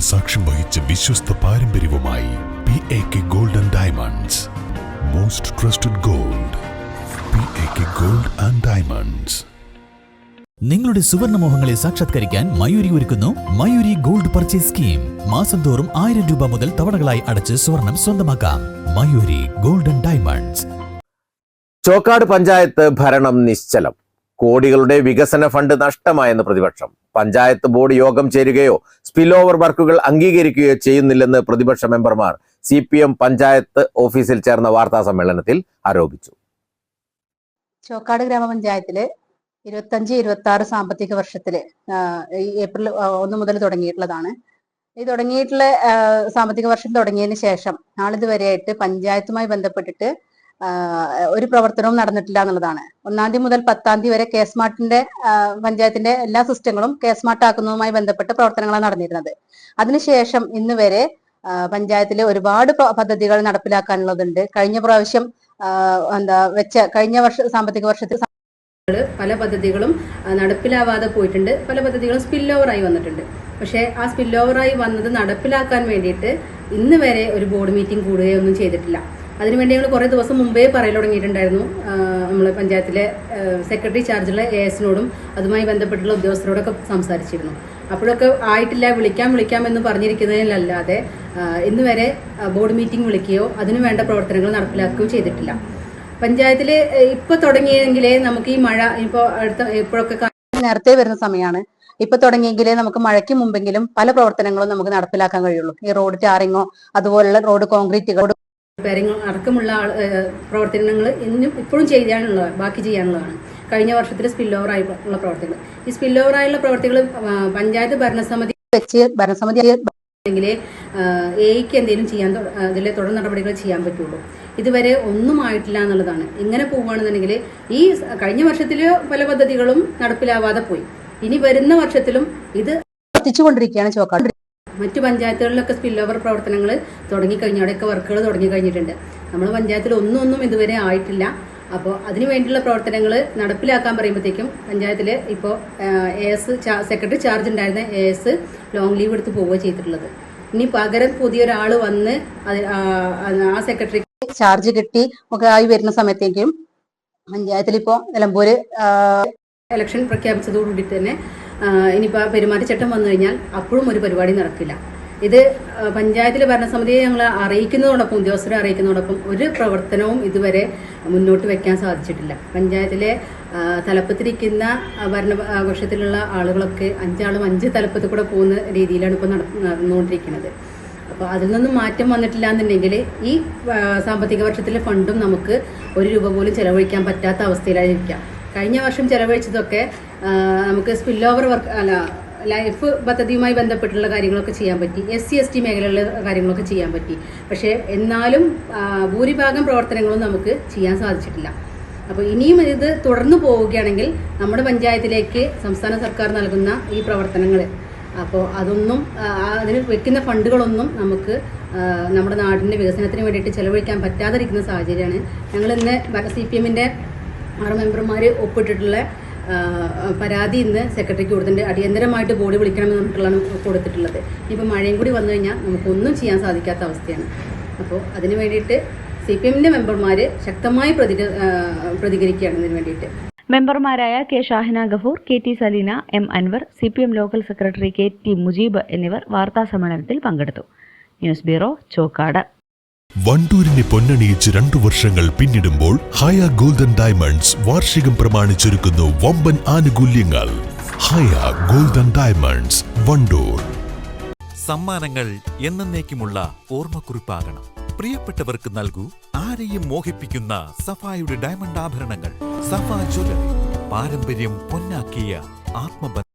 സാക്ഷ്യം വഹിച്ച വിശ്വസ്ത പാരമ്പര്യവുമായി P A K gold and diamonds most trusted gold P A K gold and diamonds നിങ്ങളുടെ സുവർണമോഹങ്ങളെ സാക്ഷാത്കരിക്കാൻ മയൂരി ഒരുക്കുന്നു മയൂരി ഗോൾഡ് പർച്ചേസ് സ്കീം മാസം തോറും ആയിരം രൂപ മുതൽ തവണകളായി അടച്ച് സ്വർണം സ്വന്തമാക്കാം. മയൂരി ഗോൾഡൻ ഡയമണ്ട്സ് ചോക്കാട് പഞ്ചായത്ത് ഭരണം നിശ്ചലം. കോടികളുടെ വികസന ഫണ്ട് നഷ്ടമായെന്ന് പ്രതിപക്ഷം. പഞ്ചായത്ത് ബോർഡ് യോഗം ചേരുകയോ സ്പിൽ ഓവർ വർക്കുകൾ അംഗീകരിക്കുകയോ ചെയ്യുന്നില്ലെന്ന് പ്രതിപക്ഷ മെമ്പർമാർ സി പഞ്ചായത്ത് ഓഫീസിൽ ചേർന്ന വാർത്താ സമ്മേളനത്തിൽ ആരോപിച്ചു. ചോക്കാട് ഗ്രാമപഞ്ചായത്തിൽ ഇരുപത്തഞ്ച് ഇരുപത്തി ആറ് സാമ്പത്തിക വർഷത്തിൽ ഏപ്രിൽ ഒന്ന് മുതൽ തുടങ്ങിയിട്ടുള്ളതാണ്. ഈ തുടങ്ങിയിട്ടുള്ള സാമ്പത്തിക വർഷം തുടങ്ങിയതിന് ശേഷം നാളിതുവരെയായിട്ട് പഞ്ചായത്തുമായി ബന്ധപ്പെട്ടിട്ട് ഒരു പ്രവർത്തനവും നടന്നിട്ടില്ല എന്നുള്ളതാണ്. ഒന്നാം തീയതി മുതൽ പത്താം തീയതി വരെ കെ സ്മാർട്ടിന്റെ പഞ്ചായത്തിന്റെ എല്ലാ സിസ്റ്റങ്ങളും കെ സ്മാർട്ട് ആക്കുന്നതുമായി ബന്ധപ്പെട്ട പ്രവർത്തനങ്ങളാണ് നടന്നിരുന്നത്. അതിനുശേഷം ഇന്ന് വരെ പഞ്ചായത്തിലെ ഒരുപാട് പദ്ധതികൾ നടപ്പിലാക്കാനുള്ളതുണ്ട്. കഴിഞ്ഞ പ്രാവശ്യം എന്താ വെച്ച കഴിഞ്ഞ വർഷ സാമ്പത്തിക വർഷത്തിൽ പല പദ്ധതികളും നടപ്പിലാവാതെ പോയിട്ടുണ്ട്. പല പദ്ധതികളും സ്പിൽ ഓവറായി വന്നിട്ടുണ്ട്. പക്ഷേ ആ സ്പിൽ ഓവറായി വന്നത് നടപ്പിലാക്കാൻ വേണ്ടിയിട്ട് ഇന്ന് വരെ ഒരു ബോർഡ് മീറ്റിംഗ് കൂടുകയൊന്നും ചെയ്തിട്ടില്ല. അതിനുവേണ്ടി ഞങ്ങൾ കുറേ ദിവസം മുമ്പേ പറയൽ തുടങ്ങിയിട്ടുണ്ടായിരുന്നു. നമ്മൾ പഞ്ചായത്തിലെ സെക്രട്ടറി ചാർജുള്ള എ എസിനോടും അതുമായി ബന്ധപ്പെട്ടുള്ള ഉദ്യോഗസ്ഥരോടൊക്കെ സംസാരിച്ചിരുന്നു. അപ്പോഴൊക്കെ ആയിട്ടില്ല വിളിക്കാം വിളിക്കാം എന്ന് പറഞ്ഞിരിക്കുന്നതിലല്ലാതെ ഇന്ന് വരെ ബോർഡ് മീറ്റിംഗ് വിളിക്കുകയോ അതിനു വേണ്ട പ്രവർത്തനങ്ങൾ നടപ്പിലാക്കുകയോ ചെയ്തിട്ടില്ല. പഞ്ചായത്തിൽ ഇപ്പൊ തുടങ്ങിയെങ്കിലേ നമുക്ക് ഈ മഴ ഇപ്പോൾ അടുത്ത ഇപ്പോഴൊക്കെ നേരത്തെ വരുന്ന സമയമാണ് ഇപ്പൊ തുടങ്ങിയെങ്കിലേ നമുക്ക് മഴയ്ക്ക് മുമ്പെങ്കിലും പല പ്രവർത്തനങ്ങളും നമുക്ക് നടപ്പിലാക്കാൻ കഴിയുള്ളൂ. ഈ റോഡ് ടാറിങ്ങോ അതുപോലുള്ള റോഡ് കോൺക്രീറ്റുകൾ റിപ്പയറിംഗ് അടക്കമുള്ള പ്രവർത്തനങ്ങൾ ഇന്നും ഇപ്പോഴും ചെയ്യാനുള്ളതാണ് ബാക്കി ചെയ്യാനുള്ളതാണ്. കഴിഞ്ഞ വർഷത്തിൽ സ്പിൽ ഓവർ ആയിട്ടുള്ള പ്രവർത്തികൾ. ഈ സ്പിൽ ഓവർ ആയുള്ള പ്രവർത്തികൾ പഞ്ചായത്ത് ഭരണസമിതി വെച്ച് ഭരണസമിതി അല്ലെങ്കിൽ എയ്ക്ക് എന്തെങ്കിലും ചെയ്യാൻ അതിലെ തുടർ നടപടികൾ ചെയ്യാൻ പറ്റുള്ളൂ. ഇതുവരെ ഒന്നും ആയിട്ടില്ല എന്നുള്ളതാണ്. ഇങ്ങനെ പോവുകയാണെന്നുണ്ടെങ്കിൽ ഈ കഴിഞ്ഞ വർഷത്തിലെ പല പദ്ധതികളും നടപ്പിലാവാതെ പോയി. ഇനി വരുന്ന വർഷത്തിലും ഇത് വർദ്ധിച്ചുകൊണ്ടിരിക്കുകയാണ് ചോക്കാട് മറ്റു പഞ്ചായത്തുകളിലൊക്കെ സ്പിൽ ഓവർ പ്രവർത്തനങ്ങൾ തുടങ്ങിക്കഴിഞ്ഞു അവിടെയൊക്കെ വർക്കുകൾ തുടങ്ങി കഴിഞ്ഞിട്ടുണ്ട്. നമ്മൾ പഞ്ചായത്തിൽ ഒന്നും ഒന്നും ഇതുവരെ ആയിട്ടില്ല. അപ്പോൾ അതിനു വേണ്ടിയുള്ള പ്രവർത്തനങ്ങൾ നടപ്പിലാക്കാൻ പറയുമ്പോഴത്തേക്കും പഞ്ചായത്തിൽ ഇപ്പോൾ എ എസ് സെക്രട്ടറി ചാർജ് ഉണ്ടായിരുന്ന എ എസ് ലോങ് ലീവ് എടുത്ത് പോവുക ചെയ്തിട്ടുള്ളത്. ഇനി പകരം പുതിയൊരാൾ വന്ന് ആ സെക്രട്ടറി ചാർജ് കിട്ടി ഒക്കെ ആയി വരുന്ന സമയത്തേക്കും പഞ്ചായത്തിൽ ഇപ്പോൾ നിലമ്പൂര് ഇലക്ഷൻ പ്രഖ്യാപിച്ചതോടുകൂടി തന്നെ ഇനിയിപ്പോൾ പെരുമാറ്റച്ചട്ടം വന്നു കഴിഞ്ഞാൽ അപ്പോഴും ഒരു പരിപാടി നടക്കില്ല. ഇത് ആ, പഞ്ചായത്തിലെ ഭരണസമിതിയെ ഞങ്ങൾ അറിയിക്കുന്നതോടൊപ്പം ഉദ്യോഗസ്ഥരെ അറിയിക്കുന്നതോടൊപ്പം ഒരു പ്രവർത്തനവും ഇതുവരെ മുന്നോട്ട് വയ്ക്കാൻ സാധിച്ചിട്ടില്ല. പഞ്ചായത്തിലെ ആ, തലപ്പത്തിരിക്കുന്ന ഭരണപക്ഷത്തിലുള്ള ആളുകളൊക്കെ അഞ്ചാളും അഞ്ച് തലപ്പത്തിൽ കൂടെ പോകുന്ന രീതിയിലാണ് ഇപ്പോൾ നടന്നുകൊണ്ടിരിക്കുന്നത്. അപ്പോൾ അതിൽ നിന്നും മാറ്റം വന്നിട്ടില്ല എന്നുണ്ടെങ്കിൽ ഈ സാമ്പത്തിക വർഷത്തിലെ ഫണ്ടും നമുക്ക് ഒരു രൂപ പോലും ചെലവഴിക്കാൻ പറ്റാത്ത അവസ്ഥയിലായിരിക്കാം. കഴിഞ്ഞ വർഷം ചെലവഴിച്ചതൊക്കെ ആ, നമുക്ക് സ്പിൽ ഓവർ വർക്ക് അല്ല ലൈഫ് പദ്ധതിയുമായി ബന്ധപ്പെട്ടുള്ള കാര്യങ്ങളൊക്കെ ചെയ്യാൻ പറ്റി. എസ് സി എസ് ടി മേഖലയിലുള്ള കാര്യങ്ങളൊക്കെ ചെയ്യാൻ പറ്റി. പക്ഷേ എന്നാലും ഭൂരിഭാഗം പ്രവർത്തനങ്ങളും നമുക്ക് ചെയ്യാൻ സാധിച്ചിട്ടില്ല. അപ്പോൾ ഇനിയും ഇത് തുടർന്നു പോവുകയാണെങ്കിൽ നമ്മുടെ പഞ്ചായത്തിലേക്ക് സംസ്ഥാന സർക്കാർ നൽകുന്ന ഈ പ്രവർത്തനങ്ങൾ അപ്പോൾ അതൊന്നും അതിന് വെക്കുന്ന ഫണ്ടുകളൊന്നും നമുക്ക് നമ്മുടെ നാടിന്റെ വികസനത്തിന് വേണ്ടിയിട്ട് ചെലവഴിക്കാൻ പറ്റാതിരിക്കുന്ന സാഹചര്യമാണ്. ഞങ്ങൾ ഇന്ന് സി പി എമ്മിന്റെ ആറ് മെമ്പർമാർ ഒപ്പിട്ടിട്ടുള്ള പരാതി ഇന്ന് സെക്രട്ടറിക്ക് കൊടുത്തിട്ടുണ്ട്. അടിയന്തരമായിട്ട് ബോഡി വിളിക്കണമെന്ന് പറഞ്ഞിട്ടുള്ളതാണ് കൊടുത്തിട്ടുള്ളത്. ഇനിയിപ്പോൾ മഴയും കൂടി വന്നു കഴിഞ്ഞാൽ നമുക്കൊന്നും ചെയ്യാൻ സാധിക്കാത്ത അവസ്ഥയാണ്. അപ്പോൾ അതിന് വേണ്ടിയിട്ട് സി പി എമ്മിന്റെ മെമ്പർമാർ ശക്തമായി പ്രതി പ്രതികരിക്കുകയാണ് ഇതിന് വേണ്ടിയിട്ട്. മെമ്പർമാരായ K Shahina Gafoor K T Saleena M Anwar C P M local secretary K T Mujeeb എന്നിവർ വാർത്താ സമ്മേളനത്തിൽ പങ്കെടുത്തു. News bureau Chokkad. വണ്ടൂരിനെ പൊന്നണിയിച്ച് രണ്ടു വർഷങ്ങൾ പിന്നിടുമ്പോൾ ഹയ ഗോൾഡൻ ഡയമണ്ട്സ് വാർഷികം പ്രമാണിച്ചൊരുക്കുന്നു വമ്പൻ ആനുകൂല്യങ്ങൾ. Haya golden diamonds Wandoor. സമ്മാനങ്ങൾ എന്നേക്കുമുള്ള ഓർമ്മക്കുറിപ്പാകണം. പ്രിയപ്പെട്ടവർക്ക് നൽകൂ ആരെയും മോഹിപ്പിക്കുന്ന സഫായുടെ ഡയമണ്ട് ആഭരണങ്ങൾ. സഫാ ജ്വല്ലറി. പാരമ്പര്യം പൊന്നാക്കിയ ആത്മബന്ധം.